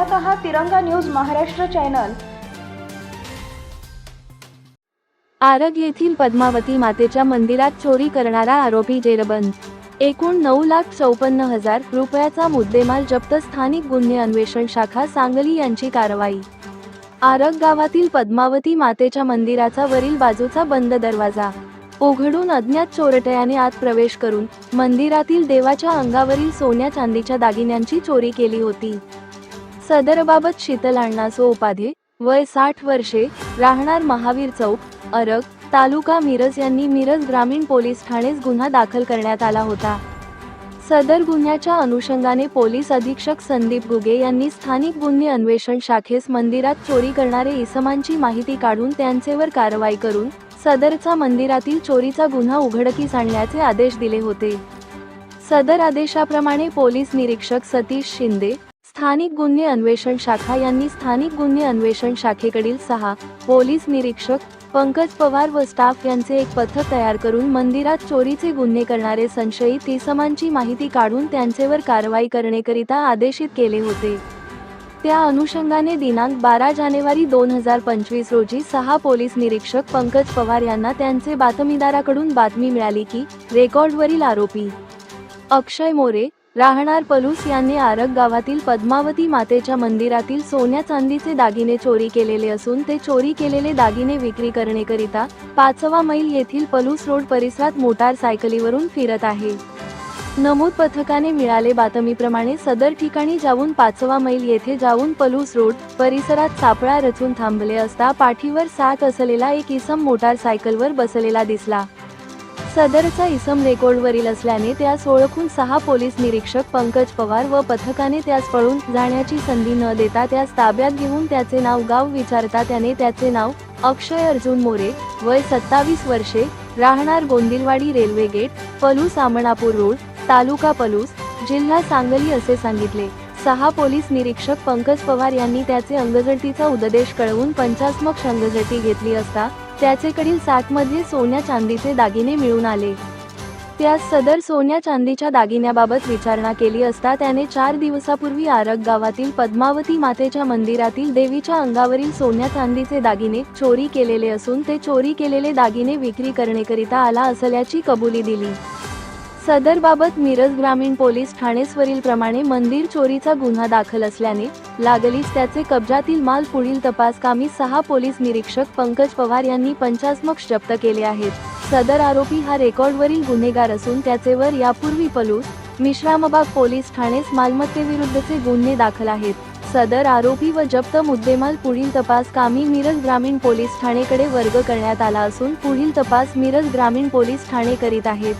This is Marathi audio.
पाहत आहात तिरंगा न्यूज महाराष्ट्र चॅनल. आरग येथील पद्मावती मातेच्या मंदिरात चोरी करणारा आरोपी जेरबंद. एकूण नऊ लाख चौपन्न हजार रुपयाचा मुद्देमाल जप्त स्थानिक गुन्हे अन्वेषण शाखा सांगली यांची कारवाई. आरग गावातील पद्मावती मातेच्या मंदिराचा वरील बाजूचा बंद दरवाजा. उघडून अज्ञात चोरटयाने आत प्रवेश करून मंदिरातील देवाच्या अंगावरील सोन्या चांदीच्या दागिन्यांची चोरी केली होती. सदरबाबत शीतल अण्णासो उपाधे वय साठ वर्षे राहणार महावीर चौक अरग तालुका मिरज यांनी मिरज ग्रामीण पोलीस ठाणेस गुन्हा दाखल करण्यात आला होता. सदर गुन्ह्याच्या अनुषंगाने पोलीस अधीक्षक संदीप गुगे यांनी स्थानिक गुन्हे अन्वेषण शाखेस मंदिरात चोरी करणारे इसमांची माहिती काढून त्यांचेवर कारवाई करून सदरचा मंदिरातील चोरीचा गुन्हा उघडकीस आणण्याचे आदेश दिले होते. सदर आदेशाप्रमाणे पोलीस निरीक्षक सतीश शिंदे स्थानिक गुन्हे अन्वेषण शाखा यांनी स्थानिक गुन्हे अन्वेषण शाखेकडील सहा पोलीस निरीक्षक पंकज पवार व स्टाफ यांचे एक पथक तयार करून मंदिरात चोरीचे गुन्हे करणारे संशयित इसमांची माहिती काढून त्यांचेवर कारवाई करण्याकरिता आदेशित केले होते. त्या अनुषंगाने दिनांक बारा जानेवारी दोन हजार पंचवीस रोजी सहा पोलीस निरीक्षक पंकज पवार यांना त्यांचे बातमीदाराकडून बातमी मिळाली की रेकॉर्डवरील आरोपी अक्षय मोरे राहणार पलूस यांनी आरग गावातील पद्मावती मातेच्या मंदिरातील सोन्या चांदीचे दागिने चोरी केलेले असून ते चोरी केलेले दागिने विक्री करण्याकरिता पाचवा मैल येथील पलूस रोड परिसरात मोटार सायकलीवरून फिरत आहे. नमूद पथकाने मिळाले बातमीप्रमाणे सदर ठिकाणी जाऊन पाचवा मैल येथे जाऊन पलूस रोड परिसरात सापळा रचून थांबले असता पाठीवर साथ असलेला एक इसम मोटारसायकलवर बसलेला दिसला. सदरचा इसम रेकॉर्डवरील असल्याने त्यास ओळखून सहा पोलीस निरीक्षक पंकज पवार व पथकाने त्यास पळून जाण्याची संधी न देता त्यास ताब्यात घेऊन त्याचे नाव गाव विचारता त्याने त्याचे नाव अक्षय अर्जुन मोरे वय सत्तावीस वर्षे राहणार Gondilwadi railway gate Palus Amanapur road तालुका पलूस जिल्हा सांगली असे सांगितले. सहा पोलीस निरीक्षक पंकज पवार यांनी त्याचे अंगझटीचा उद्देश कळवून पंचास्मक अंगझटी घेतली असता त्याचेकडील सॅकमध्ये सोन्या चांदीचे दागिने मिळून आले. त्यास सदर सोन्या चांदीच्या दागिन्याबाबत विचारणा केली असता त्याने चार दिवसापूर्वी आरग गावातील पद्मावती मातेच्या मंदिरातील देवीच्या अंगावरील सोन्या चांदीचे दागिने चोरी केलेले असून ते चोरी केलेले दागिने विक्री करण्याकरिता आला असल्याची कबुली दिली. सदरबाबत मिरज ग्रामीण पोलीस ठाणेस्वरील प्रमाणे मंदिर चोरीचा गुन्हा दाखल असल्याने लागलीच त्याचे कब्जातील माल पुढील तपास कामी सहा पोलीस निरीक्षक पंकज पवार यांनी पंचास्मक जप्त केले आहेत. सदर आरोपी हा रेकॉर्डवरील गुन्हेगार असून त्याचेवर यापूर्वी पलूस मिश्रामबाग पोलीस ठाणेस मालमत्तेविरुद्धचे गुन्हे दाखल आहेत. सदर आरोपी व जप्त मुद्देमाल पुढील तपास कामी मिरज ग्रामीण पोलीस ठाणेकडे वर्ग करण्यात आला असून पुढील तपास मिरज ग्रामीण पोलीस ठाणे करीत आहेत.